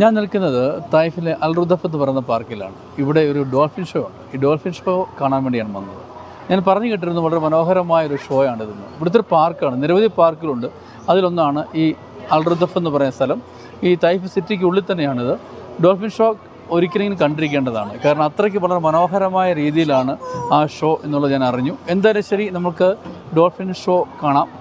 ഞാൻ നിൽക്കുന്നത് തായ്ഫിലെ അൽറുദഫ് എന്ന് പറയുന്ന പാർക്കിലാണ്. ഇവിടെ ഒരു ഡോൾഫിൻ ഷോ ഉണ്ട്. ഈ ഡോൾഫിൻ ഷോ കാണാൻ വേണ്ടിയാണ് വന്നത്. ഞാൻ പറഞ്ഞു കേട്ടിരുന്നത് വളരെ മനോഹരമായ ഒരു ഷോ ആണ് ഇതെന്ന്. ഇവിടുത്തെ ഒരു പാർക്കാണ്. നിരവധി പാർക്കുകളുണ്ട്. അതിലൊന്നാണ് ഈ അൽറുദഫ് എന്ന് പറയുന്ന സ്ഥലം. ഈ തൈഫ് സിറ്റിക്ക് ഉള്ളിൽ തന്നെയാണിത് ഡോൾഫിൻ ഷോ ഒരിക്കലെങ്കിലും കണ്ടിരിക്കേണ്ടതാണ്. കാരണം അത്രയ്ക്ക് വളരെ മനോഹരമായ രീതിയിലാണ് ആ ഷോ എന്നുള്ളത് ഞാൻ അറിഞ്ഞു. എന്തായാലും ശരി നമുക്ക് ഡോൾഫിൻ ഷോ കാണാം.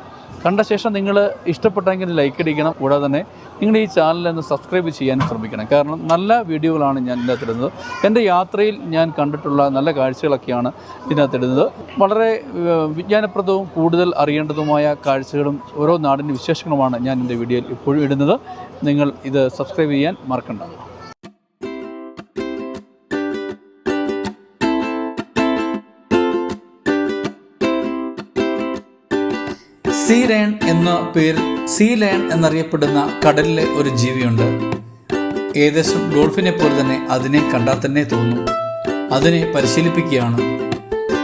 കണ്ട ശേഷം നിങ്ങൾ ഇഷ്ടപ്പെട്ടെങ്കിൽ ലൈക്ക് അടിക്കണം. കൂടാതെ തന്നെ നിങ്ങൾ ഈ ചാനലൊന്ന് സബ്സ്ക്രൈബ് ചെയ്യാൻ ശ്രമിക്കണം. കാരണം നല്ല വീഡിയോകളാണ് ഞാൻ ഇതിനകത്ത് ഇടുന്നത് എന്റെ യാത്രയിൽ ഞാൻ കണ്ടിട്ടുള്ള നല്ല കാഴ്ചകളൊക്കെയാണ് ഇതിനകത്ത് ഇടുന്നത് വളരെ വിജ്ഞാനപ്രദവും കൂടുതൽ അറിയേണ്ടതുമായ കാഴ്ചകളും ഓരോ നാടിന്റെ വിശേഷങ്ങളുമാണ് ഞാൻ എന്റെ വീഡിയോയിൽ ഇപ്പോഴും ഇടുന്നത്. നിങ്ങൾ ഇത് സബ്സ്ക്രൈബ് ചെയ്യാൻ മറക്കണ്ട. സീ ലയൺ എന്ന പേരിൽ സീ ലയൺ എന്നറിയപ്പെടുന്ന കടലിലെ ഒരു ജീവിയുണ്ട്. ഏകദേശം ഡോൾഫിനെ പോലെ തന്നെ അതിനെ കണ്ടാൽ തന്നെ തോന്നും. അതിനെ പരിശീലിപ്പിക്കുകയാണ്.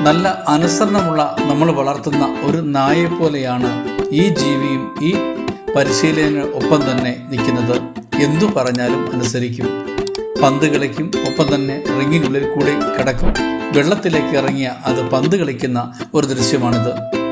നല്ല അനുസരണമുള്ള നമ്മൾ വളർത്തുന്ന ഒരു നായയെ പോലെയാണ് ഈ ജീവിയും ഈ പരിശീലന ഒപ്പം തന്നെ നിൽക്കുന്നത്. എന്തു പറഞ്ഞാലും അനുസരിക്കും. പന്ത് കളിക്കും ഒപ്പം തന്നെ റിങ്ങിനുള്ളിൽ കൂടി കിടക്കും. വെള്ളത്തിലേക്ക് ഇറങ്ങിയ അത് പന്ത് കളിക്കുന്ന ഒരു ദൃശ്യമാണിത്.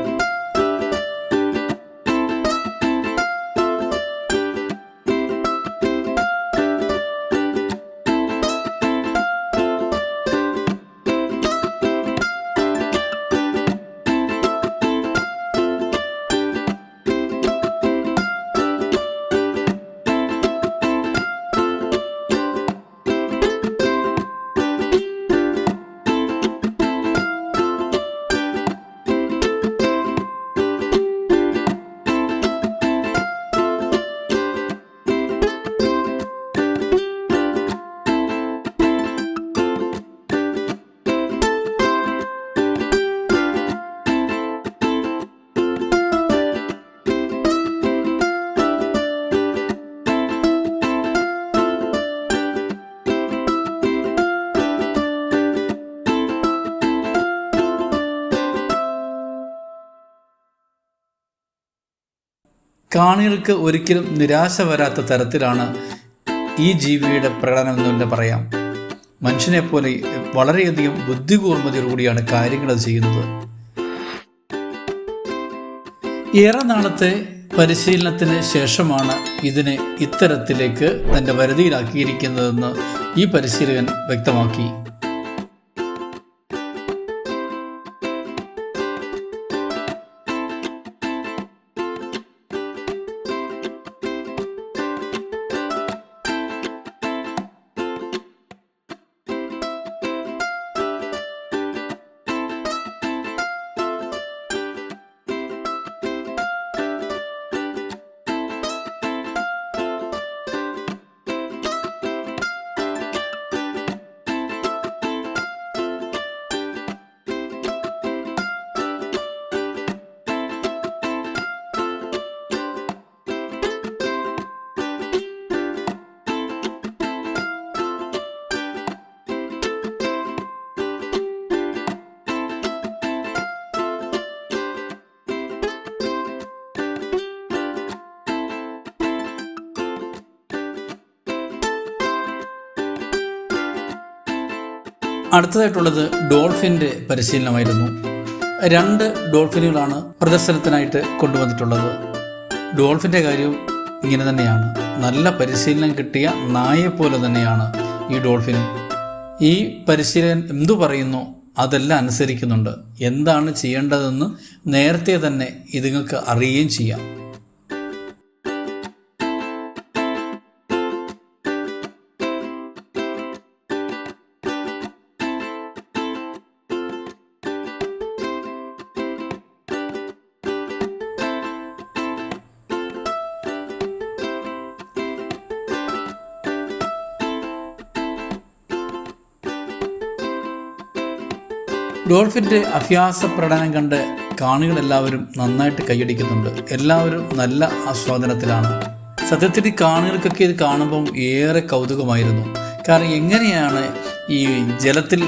കാണികൾക്ക് ഒരിക്കലും നിരാശ വരാത്ത തരത്തിലാണ് ഈ ജീവിയുടെ പ്രകടനം എന്ന് തന്നെ പറയാം. മനുഷ്യനെ പോലെ വളരെയധികം ബുദ്ധികൂർമ്മതയോടുകൂടിയാണ് കാര്യങ്ങൾ ചെയ്യുന്നത്. ഏറെ നാളത്തെ പരിശീലനത്തിന് ശേഷമാണ് ഇതിനെ ഇത്തരത്തിലേക്ക് തന്റെ വരുതിയിലാക്കിയിരിക്കുന്നതെന്ന് ഈ പരിശീലകൻ വ്യക്തമാക്കി. അടുത്തതായിട്ടുള്ളത് ഡോൾഫിന്റെ പരിശീലനമായിരുന്നു. രണ്ട് ഡോൾഫിനുകളാണ് പ്രദർശനത്തിനായിട്ട് കൊണ്ടുവന്നിട്ടുള്ളത്. ഡോൾഫിന്റെ കാര്യവും ഇങ്ങനെ തന്നെയാണ്. നല്ല പരിശീലനം കിട്ടിയ നായെപ്പോലെ പോലെ തന്നെയാണ് ഈ ഡോൾഫിനും. ഈ പരിശീലകൻ എന്തു പറയുന്നു അതെല്ലാം അനുസരിക്കുന്നുണ്ട്. എന്താണ് ചെയ്യേണ്ടതെന്ന് നേരത്തെ തന്നെ ഇതുങ്ങൾക്ക് അറിയുകയും ചെയ്യാം. ഡോൾഫിന്റെ അഭ്യാസ പ്രകടനം കണ്ട് കാണികളെല്ലാവരും നന്നായിട്ട് കൈയടിക്കുന്നുണ്ട്. എല്ലാവരും നല്ല ആസ്വാദനത്തിലാണ്. സത്യത്തിൽ കാണികൾക്കൊക്കെ ഇത് കാണുമ്പം ഏറെ കൗതുകമായിരുന്നു. കാരണം എങ്ങനെയാണ് ഈ ജലത്തിൽ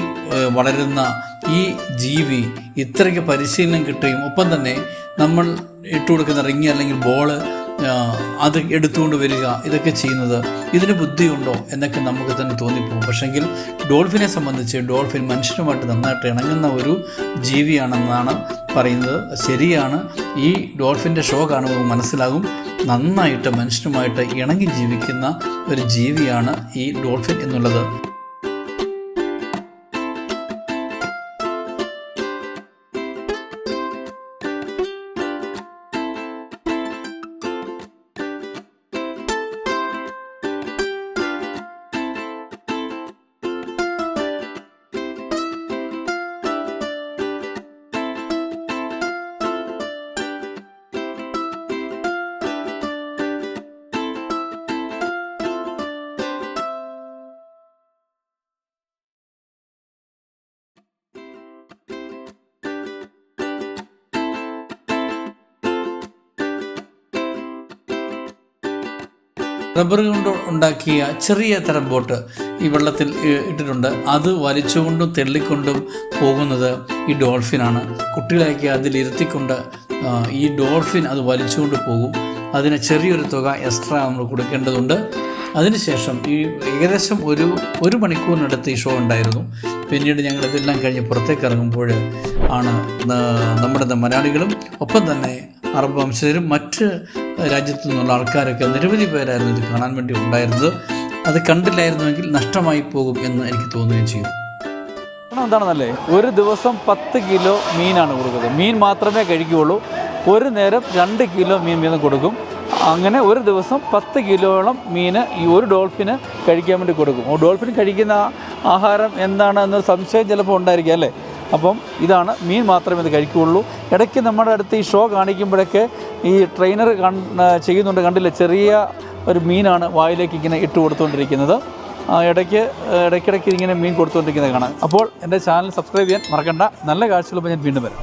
വളരുന്ന ഈ ജീവി ഇത്രയ്ക്ക് പരിശീലനം കിട്ടുകയും ഒപ്പം തന്നെ നമ്മൾ ഇട്ടുകൊടുക്കുന്ന റിങ് അല്ലെങ്കിൽ ബോൾ അത് എടുത്തുകൊണ്ട് വരിക ഇതൊക്കെ ചെയ്യുന്നത് ഇതിന് ബുദ്ധിയുണ്ടോ എന്നൊക്കെ നമുക്ക് തന്നെ തോന്നിപ്പോകും. പക്ഷെങ്കിൽ ഡോൾഫിനെ സംബന്ധിച്ച് ഡോൾഫിൻ മനുഷ്യനുമായിട്ട് നന്നായിട്ട് ഇണങ്ങുന്ന ഒരു ജീവിയാണെന്നാണ് പറയുന്നത്. ശരിയാണ് ഈ ഡോൾഫിന്റെ ഷോ കാണുമ്പോൾ മനസ്സിലാകും നന്നായിട്ട് മനുഷ്യനുമായിട്ട് ഇണങ്ങി ജീവിക്കുന്ന ഒരു ജീവിയാണ് ഈ ഡോൾഫിൻ എന്നുള്ളത്. റബ്ബർ കൊണ്ട് ഉണ്ടാക്കിയ ചെറിയ തരം ബോട്ട് ഈ വെള്ളത്തിൽ ഇട്ടിട്ടുണ്ട്. അത് വലിച്ചുകൊണ്ടും തെള്ളിക്കൊണ്ടും പോകുന്നത് ഈ ഡോൾഫിനാണ് കുട്ടികളെയൊക്കെ അതിലിരുത്തിക്കൊണ്ട് ഈ ഡോൾഫിൻ അത് വലിച്ചുകൊണ്ട് പോകും. അതിന് ചെറിയൊരു തുക എക്സ്ട്രാ നമ്മൾ കൊടുക്കേണ്ടതുണ്ട്. അതിനുശേഷം ഈ ഏകദേശം ഒരു ഒരു മണിക്കൂറിനടുത്ത് ഈ ഷോ ഉണ്ടായിരുന്നു. പിന്നീട് ഞങ്ങൾ ഇതെല്ലാം കഴിഞ്ഞ് പുറത്തേക്ക് ഇറങ്ങുമ്പോൾ ആണ് നമ്മുടെ മലയാളികളും ഒപ്പം തന്നെ അറബ് വംശജരും മറ്റ് രാജ്യത്തു നിന്നുള്ള ആൾക്കാരൊക്കെ നിരവധി പേരായിരുന്നു ഇത് കാണാൻ വേണ്ടി ഉണ്ടായിരുന്നത്. അത് കണ്ടില്ലായിരുന്നുവെങ്കിൽ നഷ്ടമായി പോകും എന്ന് എനിക്ക് തോന്നുകയും ചെയ്യും എന്താണെന്നല്ലേ? ഒരു ദിവസം പത്ത് കിലോ മീനാണ് കൊടുക്കുന്നത്. മീൻ മാത്രമേ കഴിക്കുകയുള്ളൂ. ഒരു നേരം രണ്ട് കിലോ മീൻ വീതം കൊടുക്കും. അങ്ങനെ ഒരു ദിവസം പത്ത് കിലോയോളം മീൻ ഈ ഒരു ഡോൾഫിന് കഴിക്കാൻ വേണ്ടി കൊടുക്കും. ഡോൾഫിൻ കഴിക്കുന്ന ആഹാരം എന്താണ് എന്നൊരു സംശയം ചിലപ്പോൾ ഉണ്ടായിരിക്കും അല്ലേ? അപ്പം ഇതാണ് മീൻ മാത്രമേ ഇത് കഴിക്കുകയുള്ളൂ. ഇടയ്ക്ക് നമ്മുടെ അടുത്ത് ഈ ഷോ കാണിക്കുമ്പോഴൊക്കെ ഈ ട്രെയിനർ ചെയ്യുന്നുണ്ട് കണ്ടില്ല? ചെറിയ ഒരു മീനാണ് വായിലേക്ക് ഇങ്ങനെ ഇട്ട് കൊടുത്തുകൊണ്ടിരിക്കുന്നത്. ഇടയ്ക്ക് ഇടയ്ക്കിടയ്ക്ക് ഇങ്ങനെ മീൻ കൊടുത്തുകൊണ്ടിരിക്കുന്നത് കാണാം. അപ്പോൾ എന്റെ ചാനൽ സബ്സ്ക്രൈബ് ചെയ്യാൻ മറക്കണ്ട. നല്ല കാഴ്ചകളുമ്പോൾ ഞാൻ വീണ്ടും വരാം.